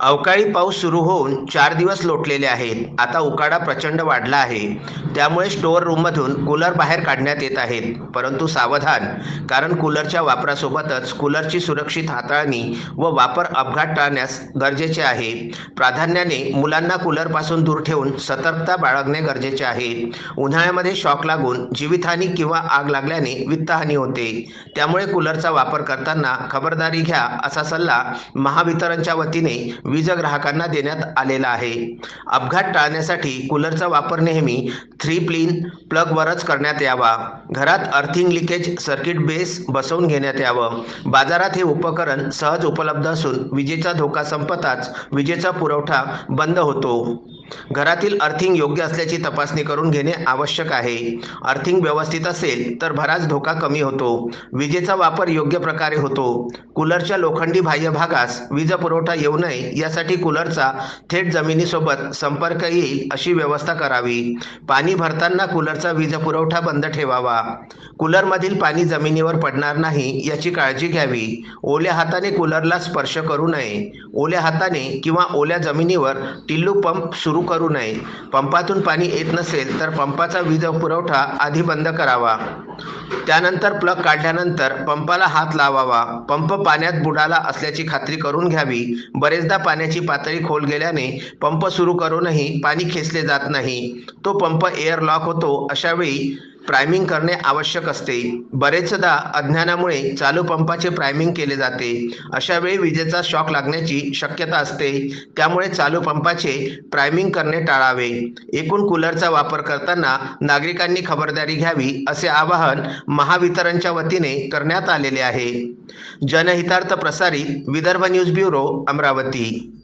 अवकाळी पाऊस सुरू होऊन चार दिवस लोटलेले आहेत. आता उकाडा प्रचंड वाढला आहे. त्यामुळे स्टोअर रूममधून कूलर बाहेर काढण्यात येत आहेत. परंतु सावधान कारण कूलरच्या वापरासोबतच कूलरची सुरक्षित हाताळणी व वापर अपघात टाळण्यास गरजेचे आहे. प्राधान्याने मुलांना कूलरपासून दूर ठेवून सतर्कता बाळगणे गरजेचे आहे. उन्हाळ्यामध्ये शॉक लागून जीवितहानी किंवा आग लागल्याने वित्तहानी होते. त्यामुळे कूलरचा वापर करताना खबरदारी घ्या असा सल्ला महावितरणच्या वतीने वीज ग्राहकांना देण्यात आलेला आहे. अपघात टाळण्यासाठी कूलरचा वापर नेहमी थ्री प्लीन प्लगवरच करण्यात यावा. घरात अर्थिंग लिकेज सर्किट बेस बसवून घेण्यात यावं. बाजारात हे उपकरण सहज उपलब्ध असून विजेचा धोका संपताच विजेचा पुरवठा बंद होतो. घरातील अर्थिंग योग्य असल्याची तपासणी करून घेणे आवश्यक आहे. अर्थिंग व्यवस्थित असेल तर बराच धोका कमी होतो. विजेचा वापर योग्य प्रकारे होतो. कूलरच्या लोखंडी बाह्य भागास वीज पुरवठा येऊ नये यासाठी कूलरचा थेट जमिनीसोबत संपर्क येईल अशी व्यवस्था करावी. पाणी भरताना कूलरचा वीज पुरवठा बंद ठेवावा. कूलरमधील पाणी जमिनीवर पडणार नाही याची काळजी घ्यावी. ओल्या हाताने कूलरला स्पर्श करू नये. ओल्या हाताने किंवा ओल्या जमिनीवर टिल्लू पंप सुरू करू नये. पंपातून पाणी येत नसेल तर पंपाचा वीज पुरवठा आधी बंद करावा. त्यानंतर प्लग काढल्यानंतर पंपाला हात लावावा. पंप पाण्यात बुडाला असल्याची खात्री करून घ्यावी. बरेचदा पाण्याची पातळी खोल गेल्याने पंप सुरू करूनही पाणी खेचले जात नाही. तो पंप एअर लॉक होतो अशावेळी प्रायमिंग करणे आवश्यक असते. बरेचदा अज्ञानामुळे चालू पंपाचे प्रायमिंग केले जाते. अशा वेळी विजेचा शॉक लागण्याची शक्यता असते. त्यामुळे चालू पंपाचे प्रायमिंग करणे टाळावे. एकूण कूलरचा वापर करताना नागरिकांनी खबरदारी घ्यावी असे आवाहन महावितरणच्या वतीने करण्यात आलेले आहे. जनहितार्थ प्रसारित विदर्भ न्यूज ब्युरो अमरावती.